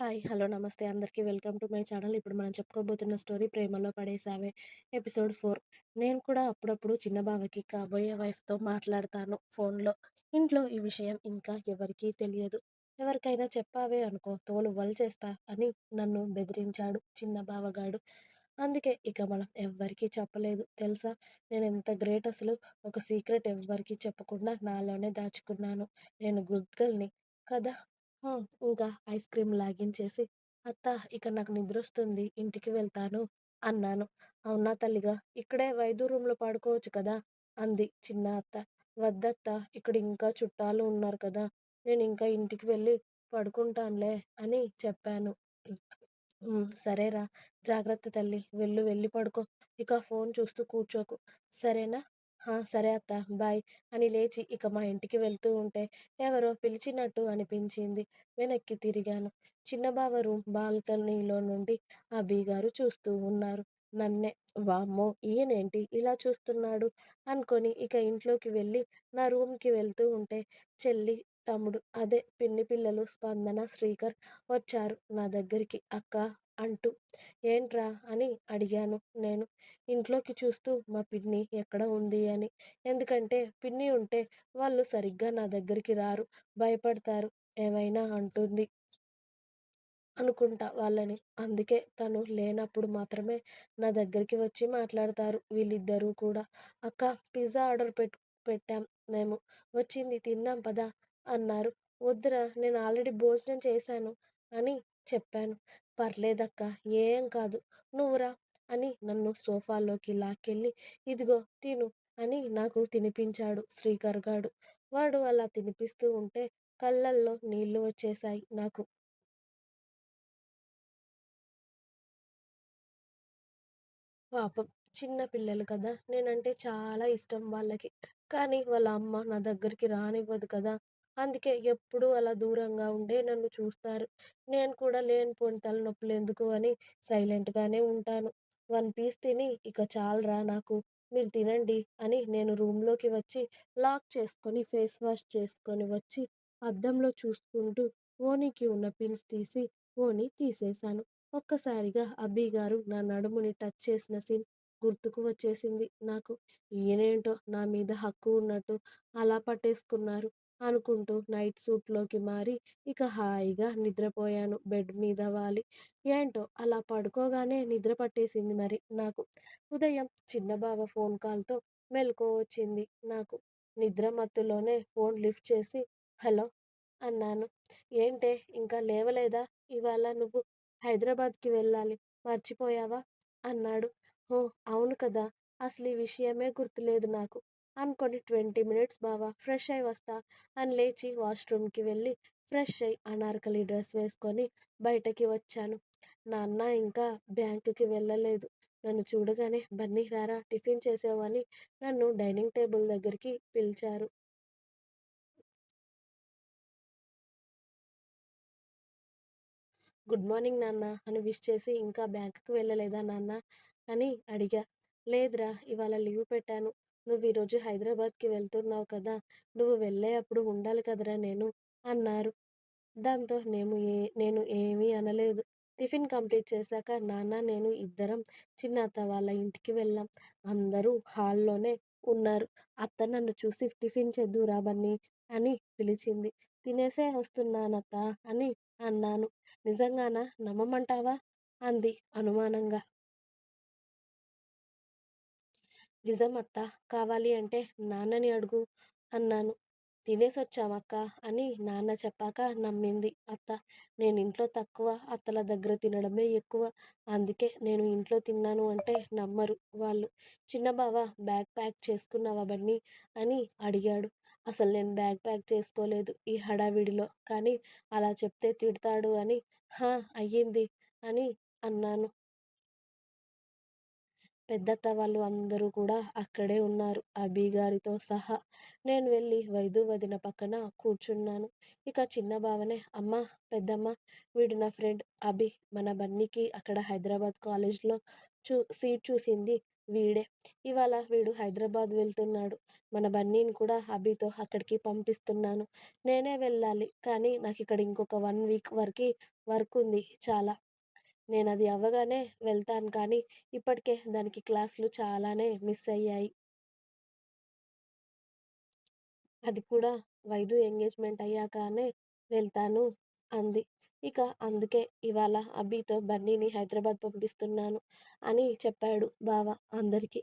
Hi. Hello. నమస్తే అందరికీ. Welcome to my channel. ఇప్పుడు మనం చెప్పుకోబోతున్న స్టోరీ 'ప్రేమలో పడేసావే' ఎపిసోడ్ ఫోర్ నేను కూడా అప్పుడప్పుడు చిన్న బావకి కాబోయే వైఫ్‌తో మాట్లాడతాను ఫోన్‌లో. ఇంట్లో ఈ విషయం ఇంకా ఎవరికీ తెలియదు. ఎవరికైనా చెప్పావే అనుకో తోలు వలిచేస్తా అని నన్ను బెదిరించాడు చిన్న బావగాడు. అందుకే ఇక మనం ఎవ్వరికీ చెప్పలేదు తెలుసా! నేను ఎంత గ్రేట్ అసలు. ఒక సీక్రెట్ ఎవ్వరికీ చెప్పకుండా నాలోనే దాచుకున్నాను. నేను గుడ్ గర్ల్‌ని కదా! ఇంకా ఐస్ క్రీమ్ లాగించేసి అత్తా ఇక నాకు నిద్రొస్తుంది ఇంటికి వెళ్తాను అన్నాను. అవునా తల్లిగా ఇక్కడే వైదు రూమ్‌లో పడుకోవచ్చు కదా! అంది చిన్న అత్త. "వద్దత్త, ఇక్కడ ఇంకా చుట్టాలు ఉన్నారు కదా! నేనింక ఇంటికి వెళ్ళి పడుకుంటానులే అని చెప్పాను. హ్మ్. సరేరా జాగ్రత్త తల్లి వెళ్ళు వెళ్ళి పడుకో. ఇక ఫోన్ చూస్తూ కూర్చోకు. సరేనా? సరే అత్తా బాయ్ అని లేచి ఇక మా ఇంటికి వెళ్తూ ఉంటే ఎవరో పిలిచినట్టు అనిపించింది. వెనక్కి తిరిగాను. చిన్న బావ రూమ్ బాల్కనీలో నుండి అభిగారు చూస్తూ ఉన్నారు నన్నే. వామ్మో! ఈయనేంటి ఇలా చూస్తున్నాడు అనుకొని ఇక ఇంట్లోకి వెళ్ళి నా రూమ్‌కి వెళ్తూ ఉంటే చెల్లి, తమ్ముడు అదే పిన్ని పిల్లలు స్పందన, శ్రీకర్ వచ్చారు నా దగ్గరికి. అక్క అంటూ. ఏంట్రా అని అడిగాను నేను. ఇంట్లోకి చూస్తూ మా పిన్ని ఎక్కడ ఉంది అని. ఎందుకంటే పిన్ని ఉంటే వాళ్ళు సరిగ్గా నా దగ్గరికి రారు. భయపడతారు. ఏమైనా అంటుంది అనుకుంటా వాళ్ళని. అందుకే తను లేనప్పుడు మాత్రమే నా దగ్గరికి వచ్చి మాట్లాడతారు వీళ్ళిద్దరూ కూడా. అక్క పిజ్జా ఆర్డర్ పెట్టు పెట్టాం మేము. వచ్చింది తిందాం పదా అన్నారు. వద్దురా నేను ఆల్రెడీ భోజనం చేశాను అని చెప్పాను. పర్లేదక్కా ఏం కాదు. నువ్వురా అని నన్ను సోఫాలోకి లాక్కెళ్ళి ఇదిగో తిను అని నాకు తినిపించాడు శ్రీకర్ గాడు. వాడు అలా తినిపిస్తూ ఉంటే కళ్ళల్లో నీళ్ళు వచ్చేశాయి నాకు. పాపం చిన్న పిల్లలు కదా! నేనంటే చాలా ఇష్టం వాళ్ళకి. కానీ వాళ్ళ అమ్మ నా దగ్గరికి రానివ్వదు కదా! అందుకే ఎప్పుడూ అలా దూరంగా ఉండే నన్ను చూస్తారు. నేను కూడా లేనిపోని తలనొప్పులెందుకు అని సైలెంట్‌గానే ఉంటాను. వన్ పీస్ తిని ఇక చాలురా నాకు. మీరు తినండి అని నేను రూమ్‌లోకి వచ్చి లాక్ చేసుకొని ఫేస్ వాష్ చేసుకొని వచ్చి అద్దంలో చూసుకుంటూ ఓణీకి ఉన్న పిన్స్ తీసి ఓని తీసేశాను. ఒక్కసారిగా అబ్బీ గారు నా నడుముని టచ్ చేసిన సీన్ గుర్తుకు వచ్చేసింది నాకు. ఈయనేంటో నా మీద హక్కు ఉన్నట్టు అలా పట్టేసుకున్నారు అనుకుంటూ నైట్ సూట్‌లోకి మారి ఇక హాయిగా నిద్రపోయాను బెడ్ మీద వాలి. ఏంటో అలా పడుకోగానే నిద్ర పట్టేసింది మరి నాకు. ఉదయం చిన్న బావ ఫోన్ కాల్‌తో మెలకువ వచ్చింది నాకు. నిద్ర మత్తులోనే ఫోన్ లిఫ్ట్ చేసి హలో అన్నాను. ఏంటే ఇంకా లేవలేదా? ఇవాళ నువ్వు హైదరాబాద్‌కి వెళ్ళాలి మర్చిపోయావా? అన్నాడు. ఓ అవును కదా! అసలీ విషయమే గుర్తులేదు నాకు అనుకొని ట్వంటీ మినిట్స్ బావా ఫ్రెష్ అయి వస్తా అని లేచి వాష్‌రూమ్‌కి వెళ్ళి ఫ్రెష్ అయి అనార్కలి డ్రెస్ వేసుకొని బయటకి వచ్చాను. నాన్న ఇంకా బ్యాంకుకి వెళ్ళలేదు. నన్ను చూడగానే బన్నీ రారా టిఫిన్ చేసేవని నన్ను డైనింగ్ టేబుల్ దగ్గరికి పిలిచారు. గుడ్ మార్నింగ్ నాన్న అని విష్ చేసి ఇంకా బ్యాంకుకి వెళ్ళలేదా నాన్న అని అడిగా. లేదురా ఇవాళ లీవ్ పెట్టాను. నువ్వు ఈరోజు హైదరాబాద్‌కి వెళ్తున్నావు కదా! నువ్వు వెళ్ళే అప్పుడు ఉండాలి కదరా నేను అన్నారు. దాంతో నేను ఏ నేను ఏమీ అనలేదు. టిఫిన్ కంప్లీట్ చేశాక నాన్న నేను ఇద్దరం చిన్న అత్త వాళ్ళ ఇంటికి వెళ్ళాం. అందరూ హాల్‌లోనే ఉన్నారు. అత్త నన్ను చూసి టిఫిన్ చేద్దురా బన్నీ అని పిలిచింది. తినేసే వస్తున్నానత్త అని అన్నాను. నిజంగానా నమ్మమంటావా? అంది అనుమానంగా. నిజం అత్తా! కావాలి అంటే నాన్నని అడుగు అన్నాను. తినేసొచ్చామక్క అని నాన్న చెప్పాక నమ్మింది అత్త. నేను ఇంట్లో తక్కువ అత్తల దగ్గర తినడమే ఎక్కువ. అందుకే నేను ఇంట్లో తిన్నాను అంటే నమ్మరు వాళ్ళు. చిన్న బావ బ్యాగ్ ప్యాక్ చేసుకున్నావా బన్నీ అని అడిగాడు. అసలు నేను బ్యాగ్ ప్యాక్ చేసుకోలేదు ఈ హడావిడిలో. కానీ అలా చెప్తే తిడతాడు అని హా! అయ్యింది అని అన్నాను. పెద్దత్త వాళ్ళు అందరూ కూడా అక్కడే ఉన్నారు అభిగారితో సహా. నేను వెళ్ళి వైదు వదిన పక్కన కూర్చున్నాను. ఇక చిన్న బావనే అమ్మ పెద్దమ్మ వీడు నా ఫ్రెండ్ అభి. మన బన్నీకి అక్కడ హైదరాబాద్ కాలేజ్‌లో చూ సీట్ చూసింది వీడే. ఇవాళ వీడు హైదరాబాద్ వెళ్తున్నాడు. మన బన్నీని కూడా అభితో అక్కడికి పంపిస్తున్నాను. నేనే వెళ్ళాలి. కానీ నాకు ఇక్కడ ఇంకొక వన్ వీక్ వరకు వర్క్ ఉంది చాలా. నేను అది అవ్వగానే వెళ్తాను కానీ, ఇప్పటికే దానికి క్లాసులు చాలానే మిస్ అయ్యాయి. అది కూడా వైదు ఎంగేజ్‌మెంట్ అయ్యాకనే వెళ్తాను అంది. ఇక అందుకే ఇవాళ అభితో బన్నీని హైదరాబాద్ పంపిస్తున్నాను అని చెప్పాడు బావ అందరికి.